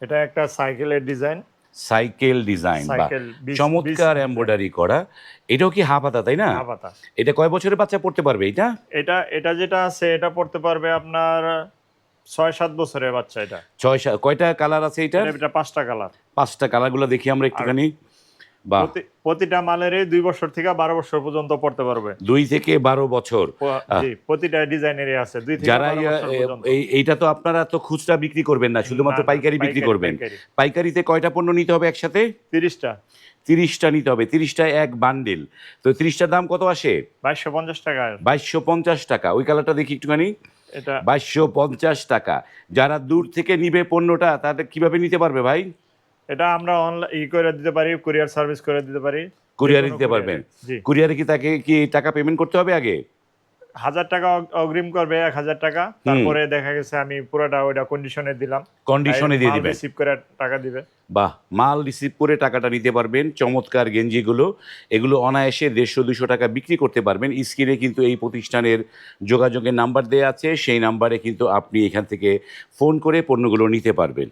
এটা একটা সাইকেলের ডিজাইন। সাইকেল ডিজাইন বা চমৎকার এমব্রয়ডারি করা। এটাও কি হাফ হাতা তাই না? হাফাতা। এটা কয় বছরের বাচ্চা পড়তে পারবে এটা এটা এটা যেটা আছে এটা পড়তে পারবে আপনার ছয় সাত বছরের বাচ্চা এটা। ছয় কয়টা কালার আছে এটা এটা- পাঁচটা কালার। পাঁচটা কালারগুলো দেখি আমরা একটুখানি। প্রতিটা মালেরই দুই বছর থেকে বারো বছর পর্যন্ত পড়তে পারবে। দুই থেকে বারো বছর। প্রতিটা ডিজাইনেরই আছে দুই যারা এইটা তো আপনারা তো খুচরা বিক্রি করবেন না শুধুমাত্র পাইকারি বিক্রি করবেন। পাইকারিতে কয়টা পণ্য নিতে হবে একসাথে? তিরিশটা। তিরিশটা নিতে হবে তিরিশটা এক বান্ডেল। তো তিরিশটার দাম কত আসে? বাইশশো পঞ্চাশ টাকা। বাইশশো পঞ্চাশ টাকা। ওই কালারটা দেখি একটুখানি। এটা বাইশশো পঞ্চাশ টাকা। যারা দূর থেকে নিবে পণ্যটা তাদের কীভাবে নিতে পারবে ভাই? এটা আমরা অনলাইন ই করে দিতে পারি কুরিয়ার সার্ভিস করে দিতে পারি। কুরিয়ারে দিতে পারবেন? কুরিয়ারে, কি তাকে কি টাকা পেমেন্ট করতে হবে আগে? হাজার টাকা অগ্রিম করবে এক হাজার টাকা। তারপরে দেখা গেছে আমি পুরোটা ওইটা কন্ডিশনে দিলাম। কন্ডিশনে দিয়ে দিবেন। রিসিভ করে টাকা দিবে। বাহ মাল রিসিভ করে টাকাটা নিতে পারবেন। চমৎকার গেঞ্জিগুলো। এগুলো অনায়াসে দেড়শো দুশো টাকা বিক্রি করতে পারবেন। স্ক্রিনে কিন্তু এই প্রতিষ্ঠানের যোগাযোগের নাম্বার দেওয়া আছে। সেই নাম্বারে কিন্তু আপনি এখান থেকে ফোন করে পণ্যগুলো নিতে পারবেন।